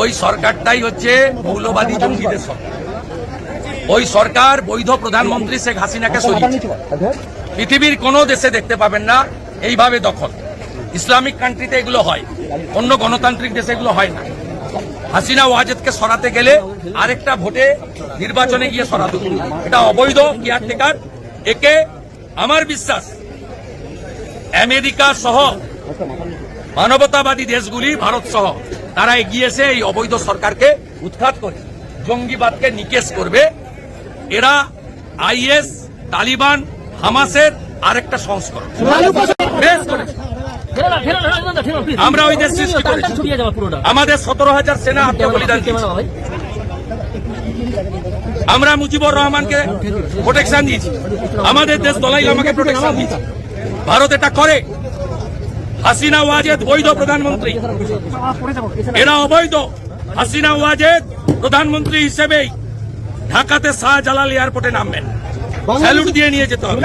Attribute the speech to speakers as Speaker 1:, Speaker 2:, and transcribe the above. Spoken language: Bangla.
Speaker 1: ওই সরকারটাই হচ্ছে মৌলবাদী জঙ্গিদের সরকার। ওই সরকার বৈধ প্রধানমন্ত্রী শেখ হাসিনাকে সরিয়েছে। পৃথিবীর কোনো দেশে দেখতে পাবেন না, এইভাবে দখল। ইসলামিক কান্ট্রিতে এগুলো হয়, অন্য গণতান্ত্রিক দেশে এগুলো হয় না। হাসিনা ওয়াজেদকে সরাতে গেলে আরেকটা ভোটে নির্বাচনে গিয়ে সরাতে এটা অবৈধ কেয়ারটেকার। একে আমার বিশ্বাস, আমেরিকা সহ মানবতাবাদী দেশগুলি, ভারত সহ তারা এগিয়েছে এই অবৈধ সরকারকে উৎখাত করে, জঙ্গিবাদকে নিকেশ করবে। এরা আইএস, তালিবান, হামাসের আরেকটা সংস্করণ। আমরা ওই দেশ সৃষ্টি করেছি। আমাদের সতেরো হাজার সেনা আত্ম বলিদান দিয়েছে। আমরা মুজিবুর রহমানকে প্রোটেকশন দিয়েছি। আমাদের দেশ দলাই আমাকে প্রোটেকশন দিয়েছে। ভারত এটা করে। হাসিনা ওয়াজেদ, বৈধ প্রধানমন্ত্রী। এরা অবৈধ। হাসিনা ওয়াজেদ, প্রধানমন্ত্রী হিসেবেই ঢাকাতে শাহ জালাল এয়ারপোর্টে নামবেন। স্যালুট দিয়ে নিয়ে যেতে হবে।